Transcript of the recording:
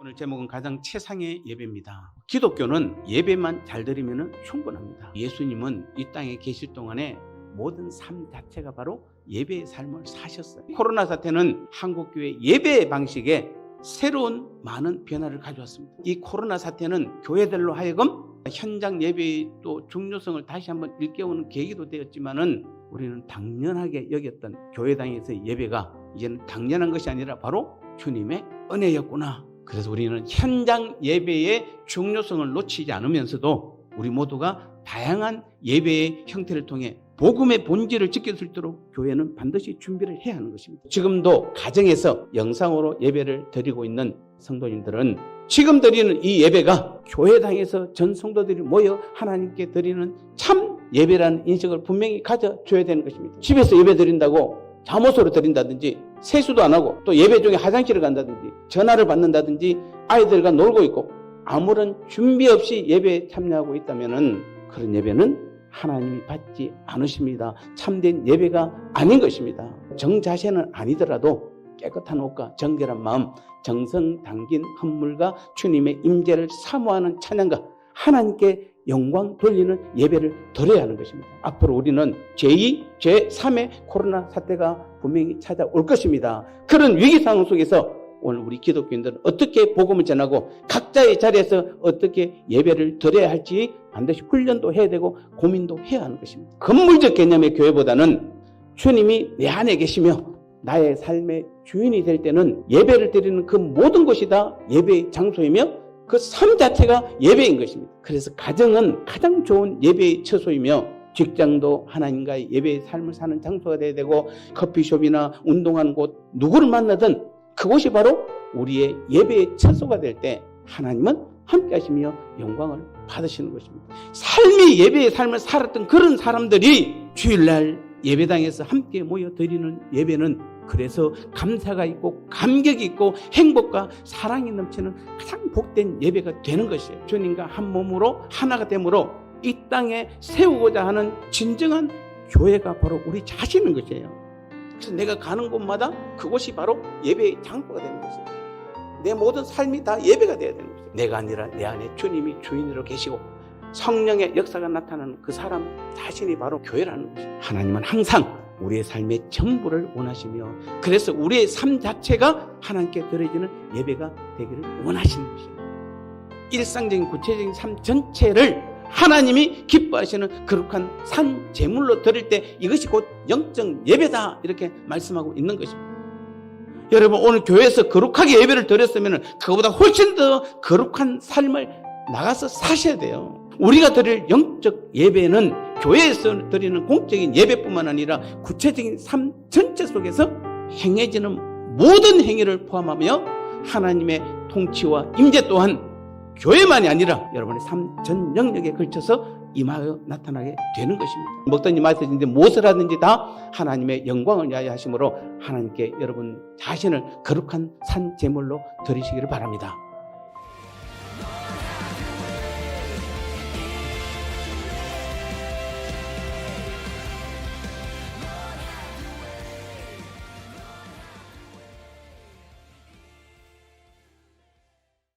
오늘 제목은 가장 최상의 예배입니다. 기독교는 예배만 잘 드리면 충분합니다. 예수님은 이 땅에 계실 동안에 모든 삶 자체가 바로 예배의 삶을 사셨어요. 코로나 사태는 한국교회 예배 방식에 새로운 많은 변화를 가져왔습니다. 이 코로나 사태는 교회들로 하여금 현장 예배의 또 중요성을 다시 한번 일깨우는 계기도 되었지만은 우리는 당연하게 여겼던 교회당에서의 예배가 이제는 당연한 것이 아니라 바로 주님의 은혜였구나. 그래서 우리는 현장 예배의 중요성을 놓치지 않으면서도 우리 모두가 다양한 예배의 형태를 통해 복음의 본질을 지킬 수 있도록 교회는 반드시 준비를 해야 하는 것입니다. 지금도 가정에서 영상으로 예배를 드리고 있는 성도님들은 지금 드리는 이 예배가 교회당에서 전 성도들이 모여 하나님께 드리는 참 예배라는 인식을 분명히 가져줘야 되는 것입니다. 집에서 예배 드린다고 잠옷으로 드린다든지 세수도 안 하고 또 예배 중에 화장실을 간다든지 전화를 받는다든지 아이들과 놀고 있고 아무런 준비 없이 예배에 참여하고 있다면 그런 예배는 하나님이 받지 않으십니다. 참된 예배가 아닌 것입니다. 정자세는 아니더라도 깨끗한 옷과 정결한 마음, 정성 담긴 헌물과 주님의 임재를 사모하는 찬양과 하나님께 영광 돌리는 예배를 드려야 하는 것입니다. 앞으로 우리는 제2, 제3의 코로나 사태가 분명히 찾아올 것입니다. 그런 위기 상황 속에서 오늘 우리 기독교인들은 어떻게 복음을 전하고 각자의 자리에서 어떻게 예배를 드려야 할지 반드시 훈련도 해야 되고 고민도 해야 하는 것입니다. 건물적 개념의 교회보다는 주님이 내 안에 계시며 나의 삶의 주인이 될 때는 예배를 드리는 그 모든 것이 다 예배의 장소이며 그삶 자체가 예배인 것입니다. 그래서 가정은 가장 좋은 예배의 처소이며 직장도 하나님과의 예배의 삶을 사는 장소가 되어야 되고 커피숍이나 운동하는 곳 누구를 만나든 그곳이 바로 우리의 예배의 처소가 될 때 하나님은 함께 하시며 영광을 받으시는 것입니다. 삶이 예배의 삶을 살았던 그런 사람들이 주일날 예배당에서 함께 모여 드리는 예배는 그래서 감사가 있고 감격이 있고 행복과 사랑이 넘치는 가장 복된 예배가 되는 것이에요. 주님과 한 몸으로 하나가 되므로 이 땅에 세우고자 하는 진정한 교회가 바로 우리 자신인 것이에요. 그래서 내가 가는 곳마다 그곳이 바로 예배의 장소가 되는 것이에요. 내 모든 삶이 다 예배가 되어야 되는 것이에요. 내가 아니라 내 안에 주님이 주인으로 계시고 성령의 역사가 나타나는 그 사람 자신이 바로 교회라는 것이에요. 하나님은 항상 우리의 삶의 전부를 원하시며 그래서 우리의 삶 자체가 하나님께 드려지는 예배가 되기를 원하시는 것이에요. 일상적인 구체적인 삶 전체를 하나님이 기뻐하시는 거룩한 산 제물로 드릴 때 이것이 곧 영적 예배다 이렇게 말씀하고 있는 것입니다. 여러분 오늘 교회에서 거룩하게 예배를 드렸으면 그거보다 훨씬 더 거룩한 삶을 나가서 사셔야 돼요. 우리가 드릴 영적 예배는 교회에서 드리는 공적인 예배뿐만 아니라 구체적인 삶 전체 속에서 행해지는 모든 행위를 포함하며 하나님의 통치와 임재 또한 교회만이 아니라 여러분의 삶 전 영역에 걸쳐서 임하여 나타나게 되는 것입니다. 먹더니 마시든지 무엇을 하든지 다 하나님의 영광을 위하여 하심으로 하나님께 여러분 자신을 거룩한 산 제물로 드리시기를 바랍니다.